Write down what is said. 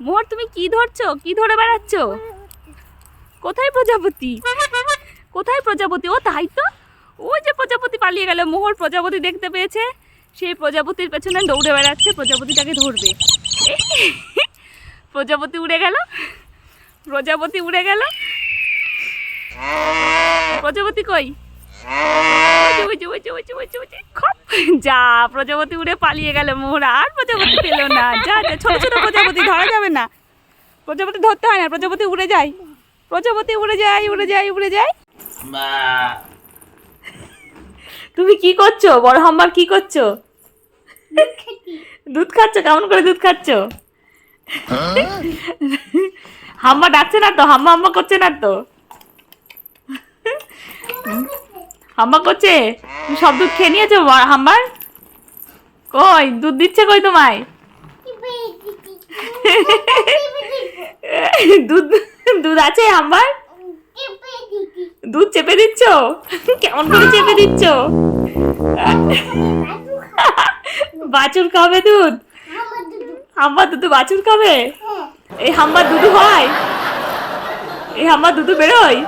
মোহর তুমি কি ধরছো? কি ধরে বেড়াচ্ছ? কোথায় প্রজাপতি? কোথায় প্রজাপতি? ও তাই তো? ওই যে প্রজাপতি পালিয়ে গেল। মোহর প্রজাপতি দেখতে পেয়েছে। সেই প্রজাপতির পেছনে দৌড়ে বেড়াচ্ছে। প্রজাপতিটাকে ধরবে। প্রজাপতি উড়ে গেল। প্রজাপতি উড়ে গেল। প্রজাপতি কই? যে, প্রজাপতি উড়ে পালিয়ে গেল মোহরা। আর প্রজাপতি পেল না। যা যা ছোট ছোট প্রজাপতি ধরা। প্রজাপতি ধরতে হয় না প্রজাপতি উড়ে যায়। প্রজাপতি উড়ে যায় উড়ে যায় উড়ে যায়। তুমি কি করছ? বড় হাম্বার কি করছ? দুধ খাচ্ছ? কেমন করে দুধ খাচ্ছ? হাম্মা ডাকছে না তো? হাম্মা হাম্মা করছে না তো? হাম্মা করছে? তুমি সব দুধ খেয়ে নিয়েছো বড় হাম্বার কই? দুধ দিচ্ছে কই তোমায়? দুধ দুধ আছে আমার? দুধ চেপে দিচ্ছ? কেমন করে চেপে দিচ্ছ? বাছুর খাবে দুধ? হাম্বার দুধু বাছুর খাবে? এই হাম্বার দুধু হয়? এই হাম্বার দুধু বেরোয়?